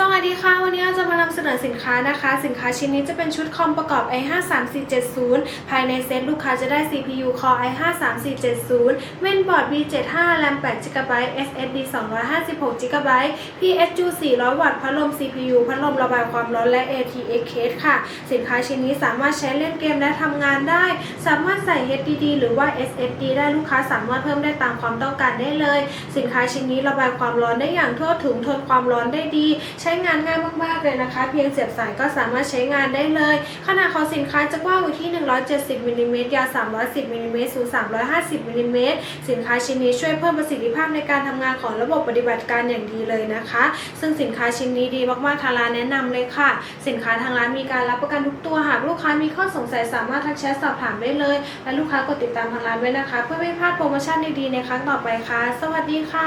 สวัสดีค่ะ วันนี้จะมาทำเสนอสินค้านะคะ สินค้าชิ้นนี้จะเป็นชุดคอมประกอบ i5 3470 ภายในเซตลูกค้าจะได้ CPU Core i5 3470 เมนบอร์ด B75 RAM 8GB SSD 256GB PSU 400 วัตต์พัดลม CPU พัดลมระบายความร้อนและ ATX case ค่ะ สินค้าชิ้นนี้สามารถใช้เล่นเกมและทำงานได้ สามารถใส่ HDD หรือว่า SSD ได้ลูกค้าสามารถเพิ่มได้ตามความต้องการได้เลย สินค้าชิ้นนี้ระบายความร้อนได้อย่างทั่วถึงทนความร้อนได้ดีใช้งานง่ายมากๆเลยนะคะ เพียงเสียบสายก็สามารถใช้งานได้เลย ขนาดของสินค้าจะกว้างอยู่ที่ 170มิลลิเมตรยาว 310มิลลิเมตรสูง 350มิลลิเมตรสินค้าชิ้นนี้ช่วยเพิ่มประสิทธิภาพในการทำงานของระบบปฏิบัติการอย่างดีเลยนะคะ ซึ่งสินค้าชิ้นนี้ดีมากๆทางร้านแนะนำเลยค่ะ สินค้าทางร้านมีการรับประกันทุกตัวหากลูกค้ามีข้อสงสัยสามารถทักแชทสอบถามได้เลย และลูกค้ากดติดตามทางร้านไว้นะคะ เพื่อไม่พลาดโปรโมชั่นดีๆในครั้งต่อไปค่ะ สวัสดีค่ะ